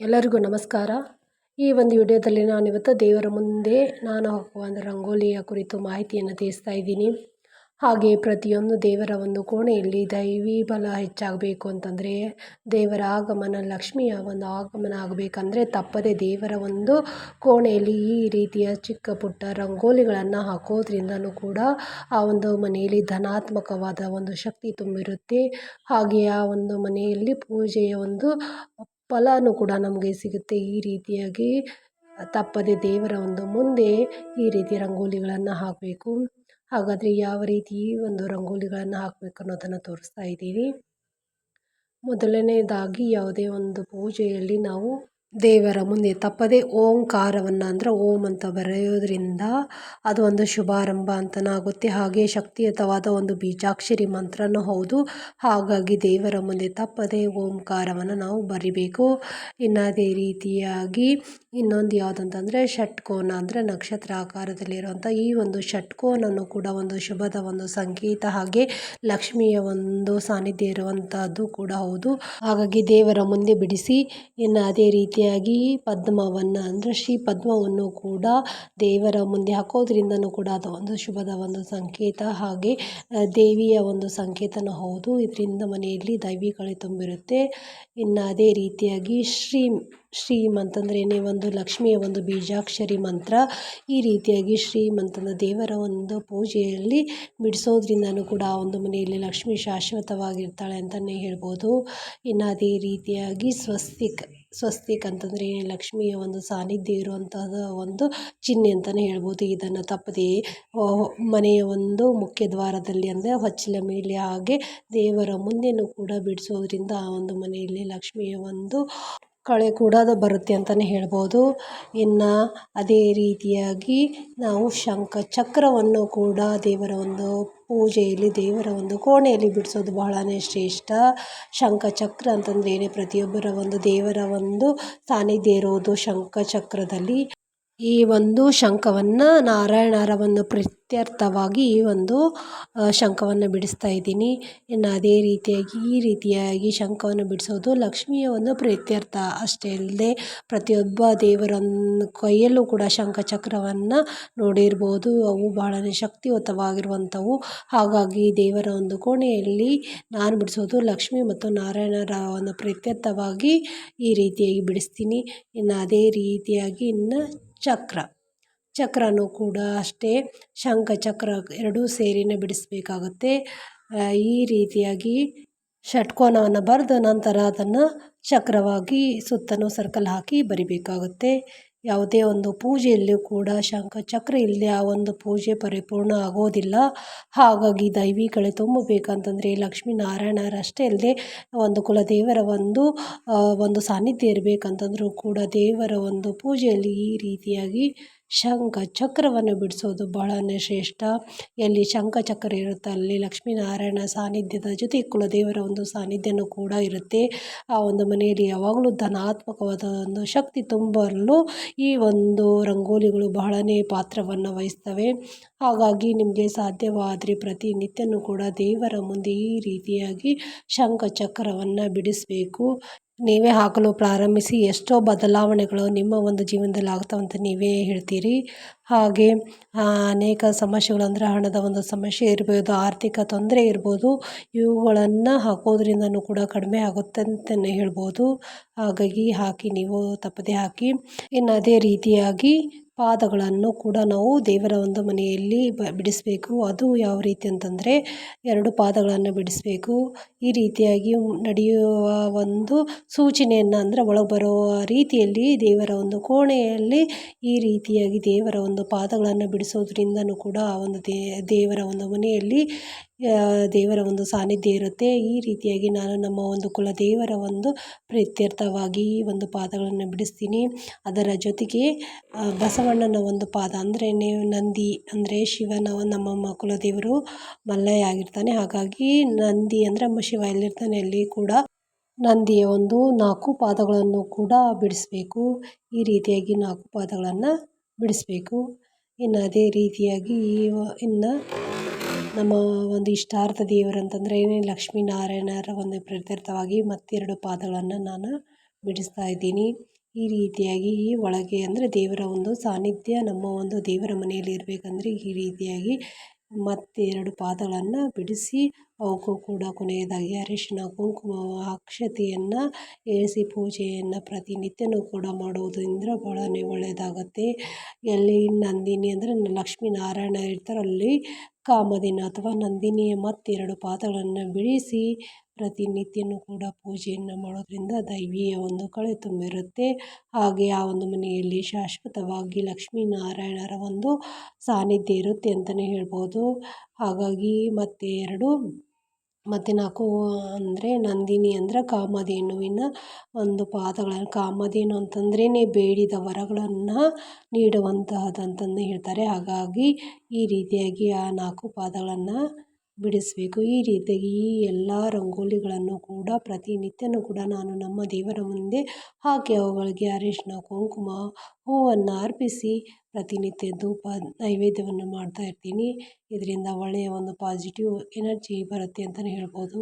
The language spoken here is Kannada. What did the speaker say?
ಎಲ್ಲರಿಗೂ ನಮಸ್ಕಾರ. ಈ ಒಂದು ವಿಡಿಯೋದಲ್ಲಿ ನಾನಿವತ್ತು ದೇವರ ಮುಂದೆ ನಾನು ಹಾಕುವ ಒಂದು ರಂಗೋಲಿಯ ಕುರಿತು ಮಾಹಿತಿಯನ್ನು ತಿಳಿಸ್ತಾ ಇದ್ದೀನಿ. ಹಾಗೆ ಪ್ರತಿಯೊಂದು ದೇವರ ಒಂದು ಕೋಣೆಯಲ್ಲಿ ದೈವಿ ಬಲ ಹೆಚ್ಚಾಗಬೇಕು ಅಂತಂದರೆ, ದೇವರ ಆಗಮನ, ಲಕ್ಷ್ಮಿಯ ಒಂದು ಆಗಮನ ಆಗಬೇಕಂದ್ರೆ ತಪ್ಪದೆ ದೇವರ ಒಂದು ಕೋಣೆಯಲ್ಲಿ ಈ ರೀತಿಯ ಚಿಕ್ಕ ಪುಟ್ಟ ರಂಗೋಲಿಗಳನ್ನು ಹಾಕೋದ್ರಿಂದನೂ ಕೂಡ ಆ ಒಂದು ಮನೆಯಲ್ಲಿ ಧನಾತ್ಮಕವಾದ ಒಂದು ಶಕ್ತಿ ತುಂಬಿರುತ್ತೆ. ಹಾಗೆ ಆ ಒಂದು ಮನೆಯಲ್ಲಿ ಪೂಜೆಯ ಒಂದು ಫಲವೂ ಕೂಡ ನಮಗೆ ಸಿಗುತ್ತೆ ಈ ರೀತಿಯಾಗಿ. ತಪ್ಪದೆ ದೇವರ ಒಂದು ಮುಂದೆ ಈ ರೀತಿ ರಂಗೋಲಿಗಳನ್ನು ಹಾಕಬೇಕು. ಹಾಗಾದರೆ ಯಾವ ರೀತಿ ಒಂದು ರಂಗೋಲಿಗಳನ್ನು ಹಾಕಬೇಕು ಅನ್ನೋದನ್ನು ತೋರಿಸ್ತಾ ಇದ್ದೀವಿ. ಮೊದಲನೇದಾಗಿ ಯಾವುದೇ ಒಂದು ಪೂಜೆಯಲ್ಲಿ ನಾವು ದೇವರ ಮುಂದೆ ತಪ್ಪದೆ ಓಂಕಾರವನ್ನು ಅಂದರೆ ಓಂ ಅಂತ ಬರೆಯೋದ್ರಿಂದ ಅದು ಒಂದು ಶುಭಾರಂಭ ಅಂತನಾಗುತ್ತೆ. ಹಾಗೆ ಶಕ್ತಿಯುತವಾದ ಒಂದು ಬೀಜಾಕ್ಷರಿ ಮಂತ್ರನೂ ಹೌದು. ಹಾಗಾಗಿ ದೇವರ ಮುಂದೆ ತಪ್ಪದೆ ಓಂಕಾರವನ್ನು ನಾವು ಬರಿಬೇಕು. ಇನ್ನು ಅದೇ ರೀತಿಯಾಗಿ ಇನ್ನೊಂದು ಯಾವುದಂತಂದರೆ ಷಟ್ಕೋನ ಅಂದರೆ ನಕ್ಷತ್ರ ಆಕಾರದಲ್ಲಿರುವಂಥ ಈ ಒಂದು ಷಟ್ಕೋನನ್ನು ಕೂಡ ಒಂದು ಶುಭದ ಒಂದು ಸಂಕೇತ. ಹಾಗೆ ಲಕ್ಷ್ಮಿಯ ಒಂದು ಸಾನ್ನಿಧ್ಯ ಇರುವಂಥದ್ದು ಕೂಡ ಹೌದು. ಹಾಗಾಗಿ ದೇವರ ಮುಂದೆ ಬಿಡಿಸಿ ಇನ್ನು ಅದೇ ರೀತಿಯಾಗಿ ಪದ್ಮವನ್ನು ಅಂದರೆ ಶ್ರೀ ಪದ್ಮವನ್ನು ಕೂಡ ದೇವರ ಮುಂದೆ ಹಾಕೋದ್ರಿಂದನೂ ಕೂಡ ಅದು ಒಂದು ಶುಭದ ಒಂದು ಸಂಕೇತ. ಹಾಗೆ ದೇವಿಯ ಒಂದು ಸಂಕೇತನೂ ಹೌದು. ಇದರಿಂದ ಮನೆಯಲ್ಲಿ ದೈವಿಕಳೆ ತುಂಬಿರುತ್ತೆ. ಇನ್ನು ಅದೇ ರೀತಿಯಾಗಿ ಶ್ರೀ ಶ್ರೀಮ್ ಏನೇ ಒಂದು ಲಕ್ಷ್ಮಿಯ ಒಂದು ಬೀಜಾಕ್ಷರಿ ಮಂತ್ರ. ಈ ರೀತಿಯಾಗಿ ಶ್ರೀಮ್ ಅಂತಂದ್ರೆ ದೇವರ ಒಂದು ಪೂಜೆಯಲ್ಲಿ ಬಿಡಿಸೋದ್ರಿಂದನೂ ಕೂಡ ಆ ಒಂದು ಮನೆಯಲ್ಲಿ ಲಕ್ಷ್ಮಿ ಶಾಶ್ವತವಾಗಿರ್ತಾಳೆ ಅಂತಲೇ ಹೇಳ್ಬೋದು. ಇನ್ನು ಅದೇ ರೀತಿಯಾಗಿ ಸ್ವಸ್ತಿಕ್ ಸ್ವಸ್ತಿಕ್ ಅಂತಂದರೆ ಲಕ್ಷ್ಮಿಯ ಒಂದು ಸಾನ್ನಿಧ್ಯ ಇರುವಂಥದ್ದು ಒಂದು ಚಿಹ್ನೆ ಅಂತಲೇ ಹೇಳ್ಬೋದು. ಇದನ್ನು ತಪ್ಪದೇ ಮನೆಯ ಒಂದು ಮುಖ್ಯ ದ್ವಾರದಲ್ಲಿ ಅಂದರೆ ಹೊಚ್ಚಲ ಮೇಲೆ ಹಾಗೆ ದೇವರ ಮುಂದೆಯೂ ಕೂಡ ಬಿಡಿಸೋದ್ರಿಂದ ಆ ಒಂದು ಮನೆಯಲ್ಲಿ ಲಕ್ಷ್ಮಿಯ ಒಂದು ಕಳೆ ಕೂಡ ಅದು ಬರುತ್ತೆ ಅಂತಲೇ ಹೇಳ್ಬೋದು. ಇನ್ನು ಅದೇ ರೀತಿಯಾಗಿ ನಾವು ಶಂಖ ಚಕ್ರವನ್ನು ಕೂಡ ದೇವರ ಒಂದು ಪೂಜೆಯಲ್ಲಿ, ದೇವರ ಒಂದು ಕೋಣೆಯಲ್ಲಿ ಬಿಡಿಸೋದು ಬಹಳನೇ ಶ್ರೇಷ್ಠ. ಶಂಖ ಚಕ್ರ ಅಂತಂದ್ರೇನೆ ಪ್ರತಿಯೊಬ್ಬರ ಒಂದು ದೇವರ ಒಂದು ಸಾನ್ನಿಧ್ಯ ಇರೋದು ಶಂಖ ಚಕ್ರದಲ್ಲಿ. ಈ ಒಂದು ಶಂಖವನ್ನು ನಾರಾಯಣರವನ್ನು ಪ್ರೀತ್ಯರ್ಥವಾಗಿ ಈ ಒಂದು ಶಂಖವನ್ನು ಬಿಡಿಸ್ತಾ ಇದ್ದೀನಿ. ಇನ್ನು ಅದೇ ರೀತಿಯಾಗಿ, ಈ ರೀತಿಯಾಗಿ ಶಂಖವನ್ನು ಬಿಡಿಸೋದು ಲಕ್ಷ್ಮಿಯ ಒಂದು ಪ್ರತ್ಯರ್ಥ ಅಷ್ಟೇ ಅಲ್ಲದೆ ಪ್ರತಿಯೊಬ್ಬ ದೇವರನ್ನು ಕೈಯಲ್ಲೂ ಕೂಡ ಶಂಖ ಚಕ್ರವನ್ನು ನೋಡಿರ್ಬೋದು. ಅವು ಬಹಳನೇ ಶಕ್ತಿಯುತವಾಗಿರುವಂಥವು. ಹಾಗಾಗಿ ದೇವರ ಒಂದು ಕೋಣೆಯಲ್ಲಿ ನಾನು ಬಿಡಿಸೋದು ಲಕ್ಷ್ಮಿ ಮತ್ತು ನಾರಾಯಣರ ಒಂದು ಪ್ರೀತ್ಯರ್ಥವಾಗಿ ಈ ರೀತಿಯಾಗಿ ಬಿಡಿಸ್ತೀನಿ. ಇನ್ನು ಅದೇ ರೀತಿಯಾಗಿ ಇನ್ನು ಚಕ್ರ. ಚಕ್ರನೂ ಕೂಡ ಅಷ್ಟೇ. ಶಂಖ ಚಕ್ರ ಎರಡೂ ಸೇರಿನ ಬಿಡಿಸಬೇಕಾಗುತ್ತೆ. ಈ ರೀತಿಯಾಗಿ ಷಟ್ಕೋನವನ್ನು ಬರೆದ ನಂತರ ಅದನ್ನು ಚಕ್ರವಾಗಿ ಸುತ್ತನೂ ಸರ್ಕಲ್ ಹಾಕಿ ಬರಿಬೇಕಾಗುತ್ತೆ. ಯಾವುದೇ ಒಂದು ಪೂಜೆಯಲ್ಲಿಯೂ ಕೂಡ ಶಂಖ ಚಕ್ರ ಇಲ್ಲದೆ ಆ ಒಂದು ಪೂಜೆ ಪರಿಪೂರ್ಣ ಆಗೋದಿಲ್ಲ. ಹಾಗಾಗಿ ದೈವಿಕಳೆ ತುಂಬಬೇಕಂತಂದರೆ ಲಕ್ಷ್ಮೀನಾರಾಯಣರಷ್ಟೇ ಅಲ್ಲದೆ ಒಂದು ಕುಲದೇವರ ಒಂದು ಒಂದು ಸಾನ್ನಿಧ್ಯ ಇರಬೇಕಂತಂದರೂ ಕೂಡ ದೇವರ ಒಂದು ಪೂಜೆಯಲ್ಲಿ ಈ ರೀತಿಯಾಗಿ ಶಂಖ ಚಕ್ರವನ್ನು ಬಿಡಿಸೋದು ಬಹಳನೇ ಶ್ರೇಷ್ಠ. ಎಲ್ಲಿ ಶಂಖ ಚಕ್ರ ಇರುತ್ತೆ ಅಲ್ಲಿ ಲಕ್ಷ್ಮೀನಾರಾಯಣ ಸಾನ್ನಿಧ್ಯದ ಜೊತೆ ಕುಲದೇವರ ಒಂದು ಸಾನ್ನಿಧ್ಯನೂ ಕೂಡ ಇರುತ್ತೆ. ಆ ಒಂದು ಮನೆಯಲ್ಲಿ ಯಾವಾಗಲೂ ಧನಾತ್ಮಕವಾದ ಒಂದು ಶಕ್ತಿ ತುಂಬಲು ಈ ಒಂದು ರಂಗೋಲಿಗಳು ಬಹಳನೇ ಪಾತ್ರವನ್ನು ವಹಿಸ್ತವೆ. ಹಾಗಾಗಿ ನಿಮಗೆ ಸಾಧ್ಯವಾದರೆ ಪ್ರತಿನಿತ್ಯನೂ ಕೂಡ ದೇವರ ಮುಂದೆ ಈ ರೀತಿಯಾಗಿ ಶಂಖ ಚಕ್ರವನ್ನು ಬಿಡಿಸಬೇಕು. ನೀವೇ ಹಾಕಲು ಪ್ರಾರಂಭಿಸಿ ಎಷ್ಟೋ ಬದಲಾವಣೆಗಳು ನಿಮ್ಮ ಒಂದು ಜೀವನದಲ್ಲಿ ಆಗ್ತಾವಂತ ನೀವೇ ಹೇಳ್ತೀರಿ. ಹಾಗೆ ಅನೇಕ ಸಮಸ್ಯೆಗಳು ಅಂದರೆ ಹಣದ ಒಂದು ಸಮಸ್ಯೆ ಇರ್ಬೋದು, ಆರ್ಥಿಕ ತೊಂದರೆ ಇರ್ಬೋದು, ಇವುಗಳನ್ನು ಹಾಕೋದ್ರಿಂದನೂ ಕೂಡ ಕಡಿಮೆ ಆಗುತ್ತೆ ಅಂತಲೇ ಹೇಳ್ಬೋದು. ಹಾಗಾಗಿ ಹಾಕಿ, ನೀವು ತಪ್ಪದೆ ಹಾಕಿ, ಇನ್ನು ಅದೇ ರೀತಿಯಾಗಿ ಪಾದಗಳನ್ನು ಕೂಡ ನಾವು ದೇವರ ಒಂದು ಮನೆಯಲ್ಲಿ ಬಿಡಿಸಬೇಕು. ಅದು ಯಾವ ರೀತಿ ಅಂತಂದರೆ ಎರಡು ಪಾದಗಳನ್ನು ಬಿಡಿಸಬೇಕು. ಈ ರೀತಿಯಾಗಿ ನಡೆಯುವ ಒಂದು ಸೂಚನೆಯನ್ನು ಅಂದರೆ ಒಳಗೆ ಬರುವ ರೀತಿಯಲ್ಲಿ ದೇವರ ಒಂದು ಕೋಣೆಯಲ್ಲಿ ಈ ರೀತಿಯಾಗಿ ದೇವರ ಒಂದು ಪಾದಗಳನ್ನು ಬಿಡಿಸೋದ್ರಿಂದನೂ ಕೂಡ ಆ ಒಂದು ದೇವರ ಒಂದು ಮನೆಯಲ್ಲಿ ದೇವರ ಒಂದು ಸಾನ್ನಿಧ್ಯ ಇರುತ್ತೆ. ಈ ರೀತಿಯಾಗಿ ನಾನು ನಮ್ಮ ಒಂದು ಕುಲ ದೇವರ ಒಂದು ಪ್ರೀತ್ಯರ್ಥವಾಗಿ ಈ ಒಂದು ಪಾದಗಳನ್ನು ಬಿಡಿಸ್ತೀನಿ. ಅದರ ಜೊತೆಗೆ ಬಸವಣ್ಣನ ಒಂದು ಪಾದ ಅಂದರೆ ನಂದಿ ಅಂದರೆ ಶಿವನ ನಮ್ಮ ಕುಲದೇವರು ಮಲ್ಲಯ್ಯ ಆಗಿರ್ತಾನೆ. ಹಾಗಾಗಿ ನಂದಿ ಅಂದರೆ ಶಿವ ಎಲ್ಲಿರ್ತಾನೆ ಅಲ್ಲಿ ಕೂಡ ನಂದಿಯ ಒಂದು ನಾಲ್ಕು ಪಾದಗಳನ್ನು ಕೂಡ ಬಿಡಿಸಬೇಕು. ಈ ರೀತಿಯಾಗಿ ನಾಲ್ಕು ಪಾದಗಳನ್ನು ಬಿಡಿಸಬೇಕು. ಇನ್ನು ಅದೇ ರೀತಿಯಾಗಿ ಇನ್ನು ನಮ್ಮ ಒಂದು ಇಷ್ಟಾರ್ಥ ದೇವರು ಅಂತಂದರೆ ಲಕ್ಷ್ಮೀನಾರಾಯಣರ ಒಂದು ಪ್ರತ್ಯರ್ಥವಾಗಿ ಮತ್ತೆರಡು ಪಾದಗಳನ್ನು ನಾನು ಬಿಡಿಸ್ತಾ ಇದ್ದೀನಿ. ಈ ರೀತಿಯಾಗಿ ಈ ಒಳಗೆ ಅಂದರೆ ದೇವರ ಒಂದು ಸಾನ್ನಿಧ್ಯ, ನಮ್ಮ ಒಂದು ದೇವರ ಮನೆಯಲ್ಲಿ ಇರಬೇಕಂದ್ರೆ ಈ ರೀತಿಯಾಗಿ ಮತ್ತೆರಡು ಪಾದಗಳನ್ನು ಬಿಡಿಸಿ ಅವಕ್ಕೂ ಕೂಡ ಕೊನೆಯದಾಗಿ ಅರಿಶಿನ, ಕುಂಕುಮ, ಅಕ್ಷತೆಯನ್ನು ಏರಿಸಿ ಪೂಜೆಯನ್ನು ಪ್ರತಿನಿತ್ಯನೂ ಕೂಡ ಮಾಡುವುದರಿಂದ ಭಾಳನೇ ಒಳ್ಳೆಯದಾಗತ್ತೆ. ಎಲ್ಲಿ ನಂದಿನಿ ಅಂದರೆ ಲಕ್ಷ್ಮೀನಾರಾಯಣ ಇರ್ತಾರೆ ಕಾಮಧೇನು ಅಥವಾ ನಂದಿನಿಯ ಮತ್ತೆರಡು ಪಾದಗಳನ್ನು ಬಿಡಿಸಿ ಪ್ರತಿನಿತ್ಯನೂ ಕೂಡ ಪೂಜೆಯನ್ನು ಮಾಡೋದರಿಂದ ದೈವಿಯ ಒಂದು ಕಳೆ ತುಂಬಿರುತ್ತೆ. ಹಾಗೆ ಆ ಒಂದು ಮನೆಯಲ್ಲಿ ಶಾಶ್ವತವಾಗಿ ಲಕ್ಷ್ಮೀನಾರಾಯಣರ ಒಂದು ಸಾನ್ನಿಧ್ಯ ಇರುತ್ತೆ ಅಂತಲೇ ಹೇಳ್ಬೋದು. ಹಾಗಾಗಿ ಮತ್ತೆ ಎರಡು ಮತ್ತು ನಾಲ್ಕು ಅಂದರೆ ನಂದಿನಿ ಅಂದರೆ ಕಾಮಧೇನುವಿನ ಒಂದು ಪಾದಗಳನ್ನು, ಕಾಮಧೇನು ಅಂತಂದ್ರೇ ಬೇಡಿದ ವರಗಳನ್ನು ನೀಡುವಂತಹದ್ದು ಅಂತಂದು ಹೇಳ್ತಾರೆ. ಹಾಗಾಗಿ ಈ ರೀತಿಯಾಗಿ ಆ ನಾಲ್ಕು ಪಾದಗಳನ್ನು ಬಿಡಿಸಬೇಕು. ಈ ರೀತಿಯಾಗಿ ಈ ಎಲ್ಲ ರಂಗೋಲಿಗಳನ್ನು ಕೂಡ ಪ್ರತಿನಿತ್ಯನೂ ಕೂಡ ನಾನು ನಮ್ಮ ದೇವರ ಮುಂದೆ ಹಾಕಿ ಅವುಗಳಿಗೆ ಅರಿಶಿನ ಕುಂಕುಮ ಹೂವನ್ನು ಅರ್ಪಿಸಿ ಪ್ರತಿನಿತ್ಯ ಧೂಪ ನೈವೇದ್ಯವನ್ನು ಮಾಡ್ತಾ ಇರ್ತೀನಿ. ಇದರಿಂದ ಒಳ್ಳೆಯ ಒಂದು ಪಾಸಿಟಿವ್ ಎನರ್ಜಿ ಬರುತ್ತೆ ಅಂತಲೇ ಹೇಳ್ಬೋದು.